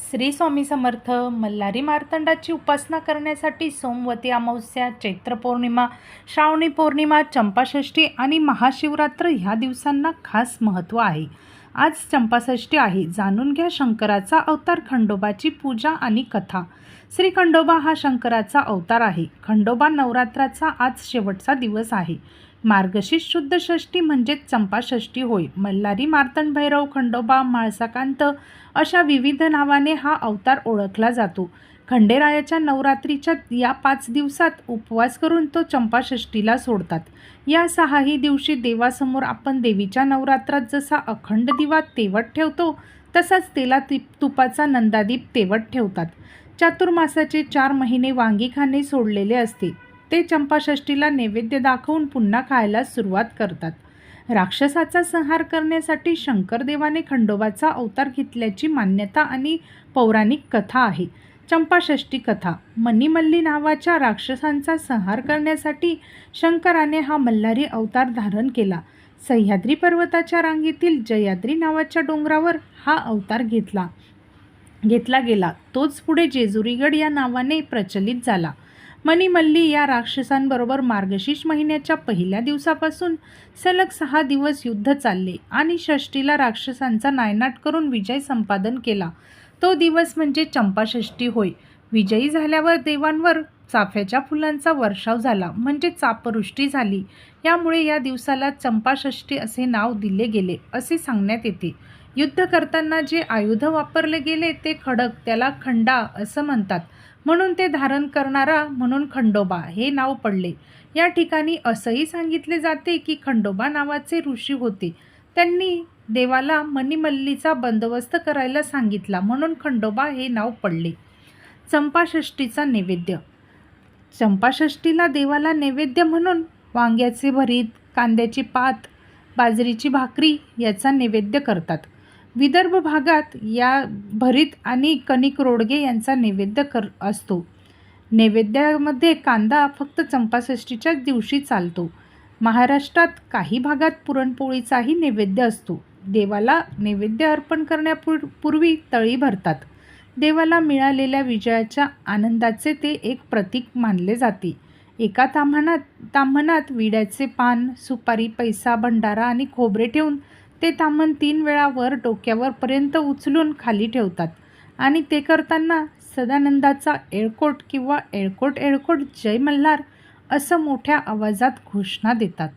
श्री स्वामी समर्थ मल्हारी मार्तंडाची उपासना करण्यासाठी सोमवती अमावस्या चैत्र पौर्णिमा श्रावणी पौर्णिमा चंपाषष्ठी आणि महाशिवरात्र ह्या दिवसांना खास महत्त्व आहे. आज चंपाषष्ठी आहे. जाणून घ्या शंकराचा अवतार खंडोबाची पूजा आणि कथा. श्री खंडोबा हा शंकराचा अवतार आहे. खंडोबा नवरात्राचा आज शेवटचा दिवस आहे. मार्गशीर्ष शुद्ध षष्ठी म्हणजेच चंपाषष्ठी होय. मल्हारी मार्तंड भैरव खंडोबा माळसाकांत अशा विविध नावाने हा अवतार ओळखला जातो. खंडेरायाच्या नवरात्रीच्या या पाच दिवसात उपवास करून तो चंपाषष्ठीला सोडतात. या सहाही दिवशी देवासमोर आपण देवीच्या नवरात्रात जसा अखंड दिवा तेवट ठेवतो तसाच तेला ति तुपाचा नंदादीप तेवट ठेवतात. चातुर्मासाचे चार महिने वांगी खाणे सोडलेले असते. ते चंपाषष्ठीला नैवेद्य दाखवून पुन्हा खायला सुरुवात करतात. राक्षसाचा संहार करण्यासाठी शंकरदेवाने खंडोबाचा अवतार घेतल्याची मान्यता आणि पौराणिक कथा आहे. चंपाषष्ठी कथा. मणिमल्ली नावाच्या राक्षसांचा संहार करण्यासाठी शंकराने हा मल्हारी अवतार धारण केला. सह्याद्री पर्वताच्या रांगेतील जयाद्री नावाच्या डोंगरावर हा अवतार घेतला. घेतला गेला. तोच पुढे जेजुरीगड या नावाने प्रचलित झाला. मणिमल्ली या राक्षसांबरोबर मार्गशीर्ष महिन्याच्या पहिल्या दिवसापासून सलग सहा दिवस युद्ध चालले आणि षष्टीला राक्षसांचा नायनाट करून विजय संपादन केला. तो दिवस म्हणजे चंपाषष्ठी होय. विजयी झाल्यावर देवांवर चाफ्याच्या फुलांचा वर्षाव झाला म्हणजे चापवृष्टी झाली. यामुळे या दिवसाला चंपाषष्ठी असे नाव दिले गेले असे सांगण्यात येते. युद्ध करताना जे आयुध वापरले गेले ते खडक त्याला खंडा असं म्हणतात. म्हणून ते धारण करणारा म्हणून खंडोबा हे नाव पडले. या ठिकाणी असंही सांगितले जाते की खंडोबा नावाचे ऋषी होते. त्यांनी देवाला मणिमल्लीचा बंदोबस्त करायला सांगितला म्हणून खंडोबा हे नाव पडले. चंपाषष्ठीचा नैवेद्य. चंपाषष्ठीला देवाला नैवेद्य म्हणून वांग्याचे भरीत कांद्याची पात बाजरीची भाकरी याचा नैवेद्य करतात. विदर्भ भागात या भरीत आणि कणिक रोडगे यांचा नैवेद्य कर असतो. नैवेद्यामध्ये कांदा फक्त चंपाषष्ठीच्याच दिवशी चालतो. महाराष्ट्रात काही भागात पुरणपोळीचाही नैवेद्य असतो. देवाला नैवेद्य अर्पण करण्यापूर पूर्वी तळी भरतात. देवाला मिळालेल्या विजयाच्या आनंदाचे ते एक प्रतीक मानले जाते. एका ताम्हणात ताम्हणात विड्याचे पान सुपारी पैसा भंडारा आणि खोबरे ठेवून ते ताम्हण तीन वेळा वर डोक्यावरपर्यंत उचलून खाली ठेवतात. आणि ते करताना सदानंदाचा एळकोट किंवा एळकोट एळकोट जय मल्हार असं मोठ्या आवाजात घोषणा देतात.